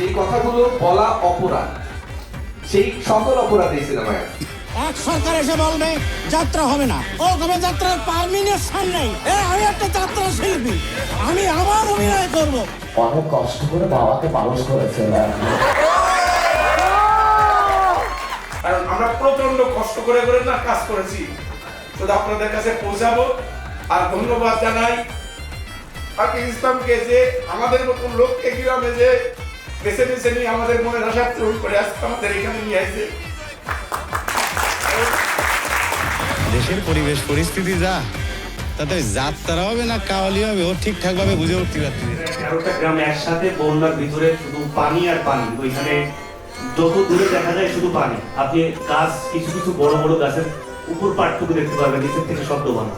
যে কথাগুলো বলা অপরাধ সেই সকল অপরাধ এই সিনেমায় আছে। এক সরকার এসে বলবে যাত্রা হবে না। ও কবে যাত্রার পারমিনেশন নেই? এ আমি একটা যাত্রা শিল্পী। আমি আবার অভিনয় করব। অনেক কষ্ট করে বাবাকে মানুষ করেছে। কারণ আমরা প্রচণ্ড কষ্ট করে করে না কাজ করেছি। শুধু আপনাদের কাছে পৌঁছাবো আর ধন্যবাদ জানাই। ইসলামকে যে আমাদের মতন লোককে গ্রামে যে বেছে বেছে নিয়ে আমাদের মনের আশা পূরণ করে আজকে আমাদের এখানে নিয়ে আসছে দেশের পরিবেশ পরিস্থিতি যা তাতে যাত্রা হবে না কাওয়ালি হবে ও ঠিকঠাক ভাবে বুঝে উঠতে পারছি না। তেরোটা গ্রাম একসাথে বন্যার ভিতরে শুধু পানি আর পানি ওইখানে যত দূরে দেখা যায় শুধু পানি। আপনি গাছ কিছু কিছু বড় বড় গাছের উপর পাটটুকু দেখতে পারবেন নিচের থেকে শব্দ বানা।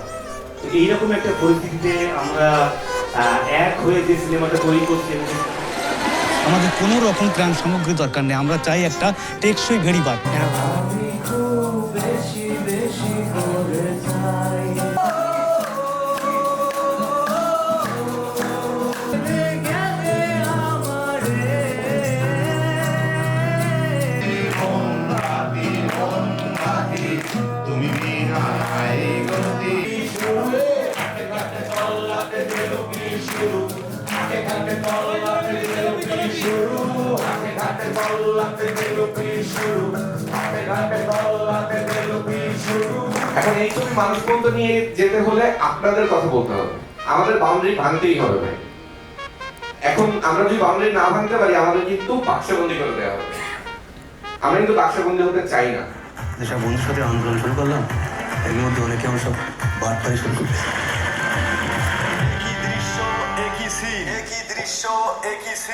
তো এইরকম একটা পরিস্থিতিতে আমরা আহ, এক হয়ে যে সিনেমাটা তৈরি করছি আমাদের কোনো রকম ত্রাণ সামগ্রী দরকার নেই। আমরা চাই একটা টেকসই ভেড়ি বাদ এখন এই ছবি মানুষ পর্যন্ত নিয়ে যেতে হলে আপনাদের কথা বলতে হবে। আমাদের বাউন্ডারি ভাঙতেই হবে ভাই। এখন আমরা যদি বাউন্ডারি না ভাঙতে পারি, আমাদের কিন্তু বাক্সবন্দি করে দেওয়া হবে। আমরা কিন্তু বাক্সবন্দি হতে চাই না। যেসব বন্ধুর সাথে আন্দোলন শুরু করলাম, এর মধ্যে অনেকে আমার সব বাটপারি শুরু করছে। Grisho XC.